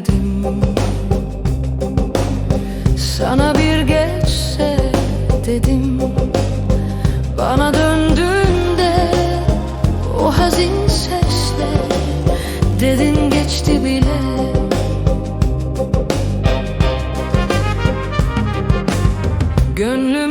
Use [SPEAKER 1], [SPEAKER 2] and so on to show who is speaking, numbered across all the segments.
[SPEAKER 1] verdim Sana bir geçse dedim. Bana döndüğünde o hazin sesle Dedin geçti bile. Gönlüm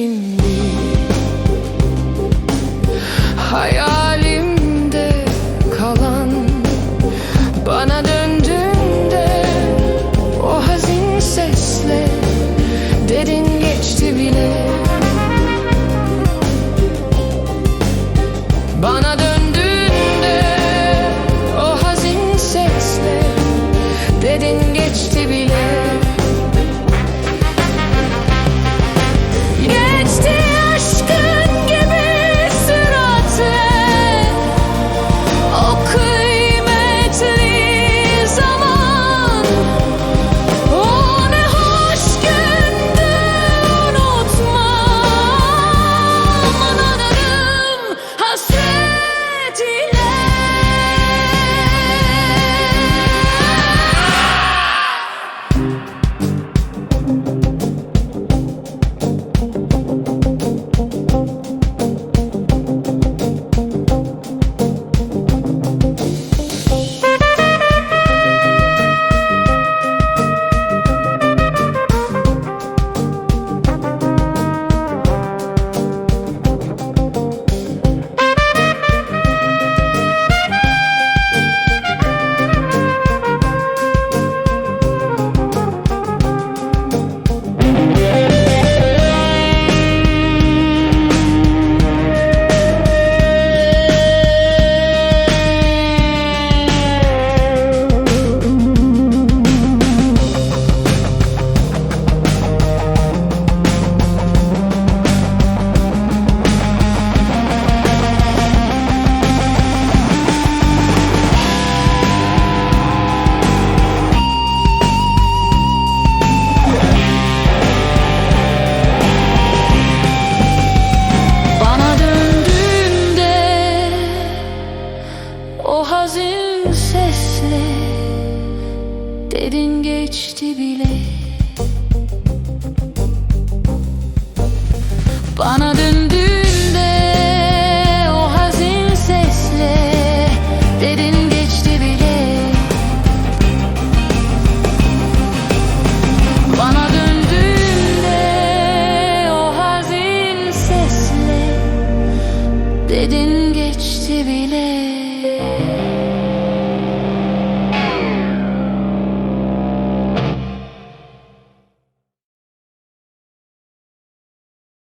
[SPEAKER 1] şimdi. Hayat gelse Derin geçti bile. Bana döndüğünde o hazin sesle Derin geçti bile. Bana döndüğünde o hazin sesle Derin geçti bile.